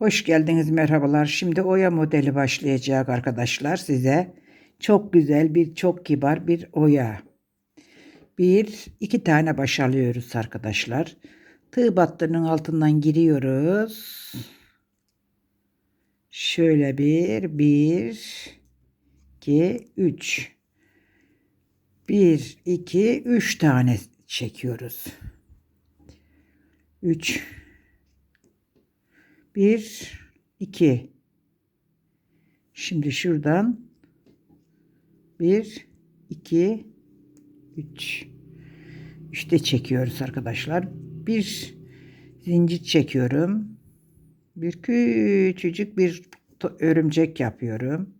Hoş geldiniz, merhabalar. Şimdi oya modeli başlayacak arkadaşlar size. Çok güzel bir, çok kibar bir oya. Bir, iki tane baş alıyoruz arkadaşlar. Tığ battının altından giriyoruz. Şöyle bir, bir, iki, üç. Bir, iki, üç tane çekiyoruz. Üç. Bir, iki. Şimdi şuradan bir, iki, üç. Üçte çekiyoruz arkadaşlar. Bir zincir çekiyorum. Bir küçücük bir örümcek yapıyorum.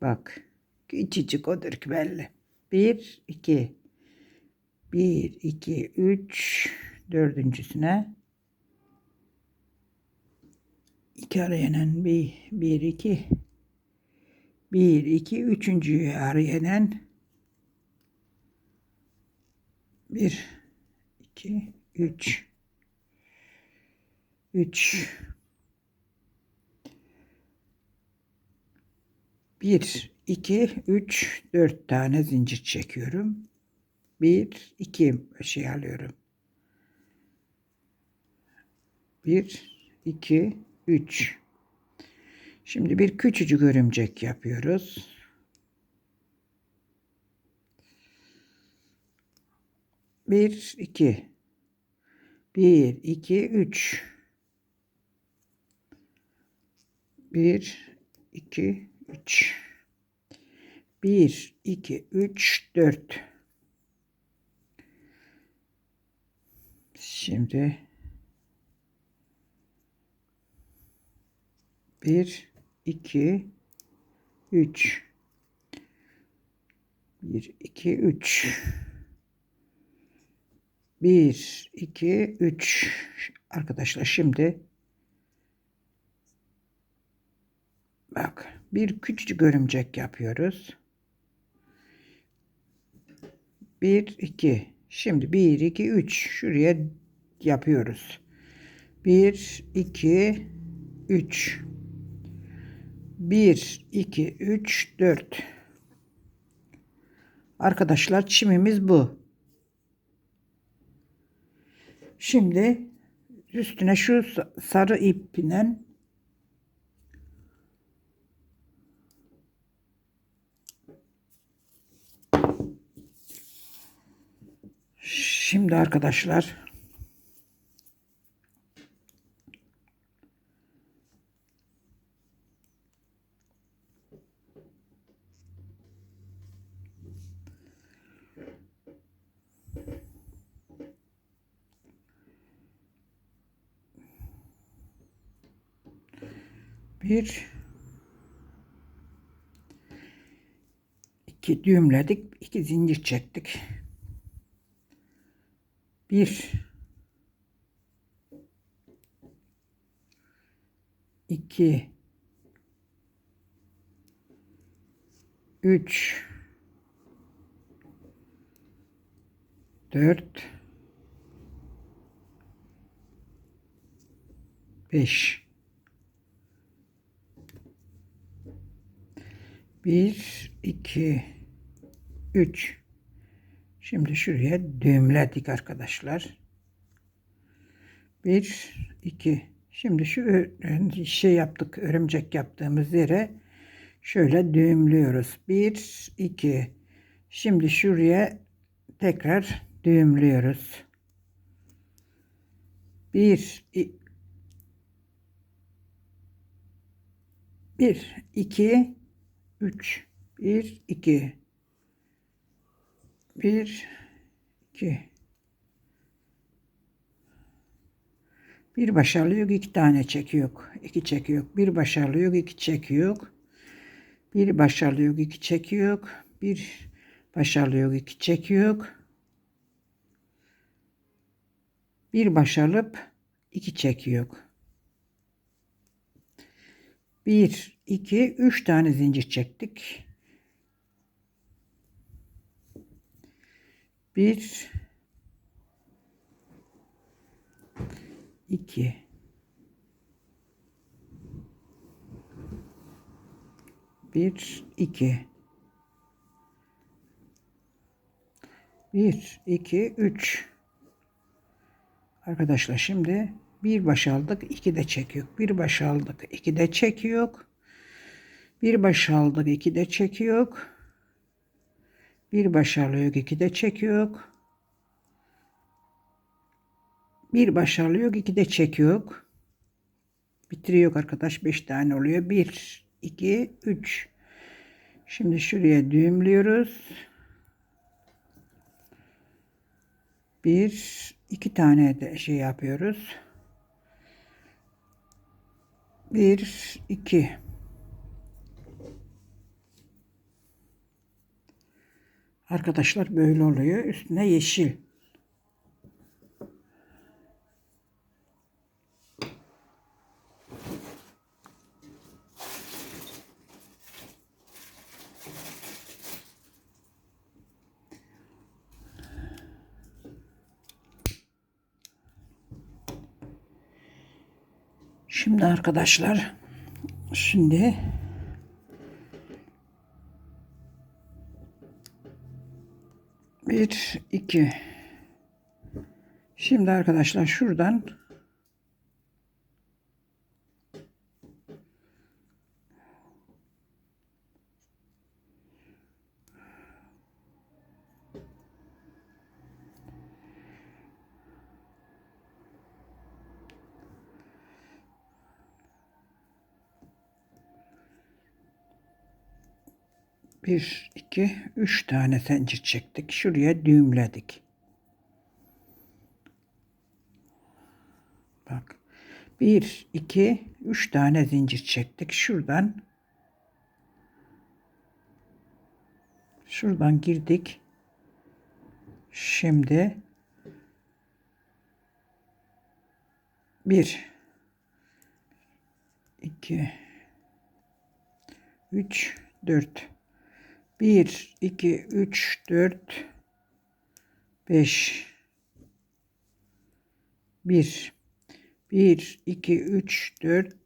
Bak. Küçücük odur ki belli. Bir, iki. Bir, iki, üç. Dördüncüsüne iki arayanan bir, bir, iki. Bir, iki, üçüncüyü arayanan bir, iki, üç. Üç. Bir, iki, üç, dört tane zincir çekiyorum. Bir, iki şey alıyorum. Bir, iki, üç. Şimdi bir küçücük örümcek yapıyoruz. Bir, iki. Bir, iki, üç. Bir, iki, üç. Bir, iki, üç, dört. Şimdi bir, iki, üç. Bir, iki, üç. Bir, iki, üç. Arkadaşlar şimdi bak bir küçücük örümcek yapıyoruz. Bir, iki. Şimdi bir, iki, üç. Şuraya yapıyoruz. Bir, iki, üç. Bir, iki, üç, dört. Arkadaşlar çimimiz bu. Şimdi üstüne şu sa- sarı iple Şimdi arkadaşlar bir iki düğümledik, iki zincir çektik. Bir iki üç dört beş bir iki üç Şimdi şuraya düğümledik arkadaşlar. Bir, iki. Şimdi şu şey yaptık, örümcek yaptığımız yere şöyle düğümlüyoruz. Bir, iki. Şimdi şuraya tekrar düğümlüyoruz. Bir, i- bir, iki, üç. Bir, iki. Bir, iki. Bir başarılı iki tane çekiyor. iki çekiyor. Bir başarılı iki çekiyor. Bir başarılı iki çekiyor. Bir başarılı iki çekiyor. Bir başarılıp iki çekiyor. 1, 2, 3 tane zincir çektik. 1, 2, 1, 2, 1, 2, 3. Arkadaşlar şimdi bir baş aldık, iki de çekiyor. Bir baş aldık, iki de çekiyor. Bir baş aldık, iki de çekiyor. Bir baş alıyor, iki de çekiyor. Bir baş alıyor, iki de çekiyor. Bitiriyor arkadaş. Beş tane oluyor. Bir, iki, üç. Şimdi şuraya düğümlüyoruz. Bir, iki tane de şey yapıyoruz. Bir, iki. Arkadaşlar böyle oluyor. Üstüne yeşil. Şimdi arkadaşlar. Şimdi bir iki. Şimdi arkadaşlar şuradan bir iki üç tane zincir çektik. Şuraya düğümledik. Bak. Bir iki üç tane zincir çektik. Şuradan şuradan girdik. Şimdi bir iki üç dört 1, 2, 3, 4, 5. 1, 1, 2, 3, 4,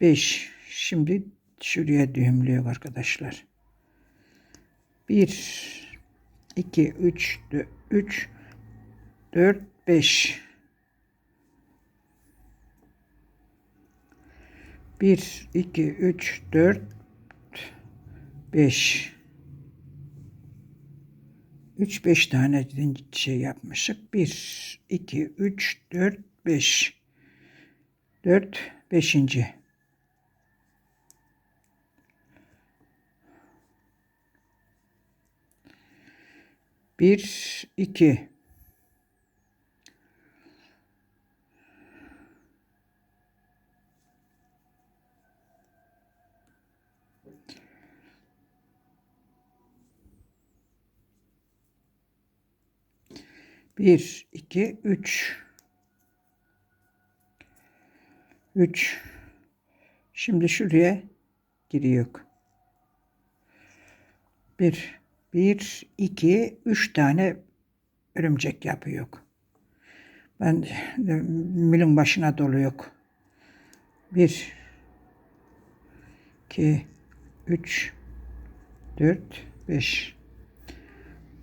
5. Şimdi şuraya düğümlüyor arkadaşlar. 1, 2, 3, 3, 4, 5. 1, 2, 3, 4, 5 3 5 tane şey yapmışık. 1 2 3 4 5 4 5. Bir, iki. Bir, iki, üç. Üç. Şimdi şuraya giriyor. Bir, bir, iki, üç tane örümcek yapıyor. Ben milin başına dolu yok. Bir, iki, üç, dört, beş.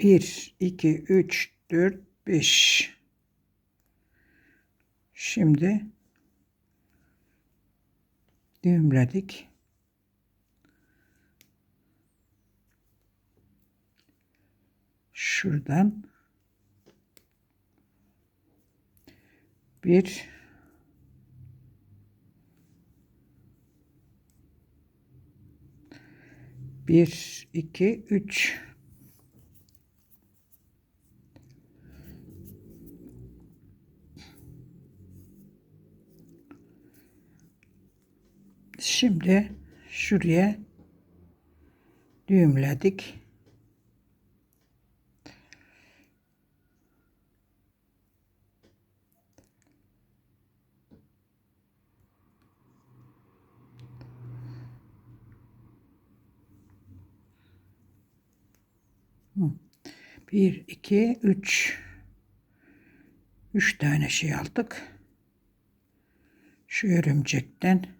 1, 2, 3, 4, 5. Şimdi düğümledik. Şuradan bir bir iki üç Şimdi şuraya düğümledik. Bir, iki, üç. Üç tane şey aldık. Şu örümcekten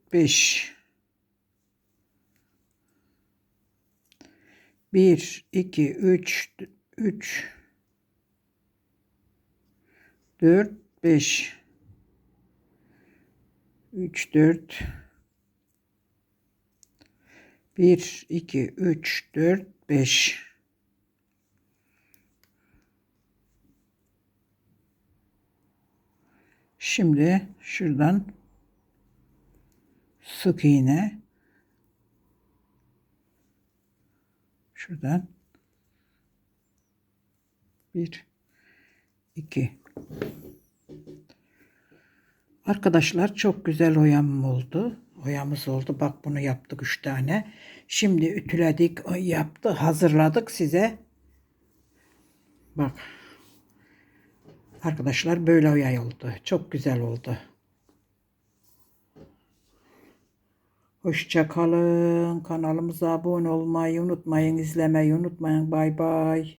beş. Bir, iki, üç, d- üç, dört, beş. Üç, dört. Bir, iki, üç, dört, beş. Şimdi şuradan sık iğne şuradan bir iki Arkadaşlar çok güzel oyam oldu. Oyamız oldu. Bak bunu yaptık üç tane. Şimdi ütüledik, yaptı, hazırladık size. Bak. Arkadaşlar böyle oya oldu. Çok güzel oldu. Hoşça kalın. Kanalımıza abone olmayı unutmayın, izlemeyi unutmayın. Bay bay.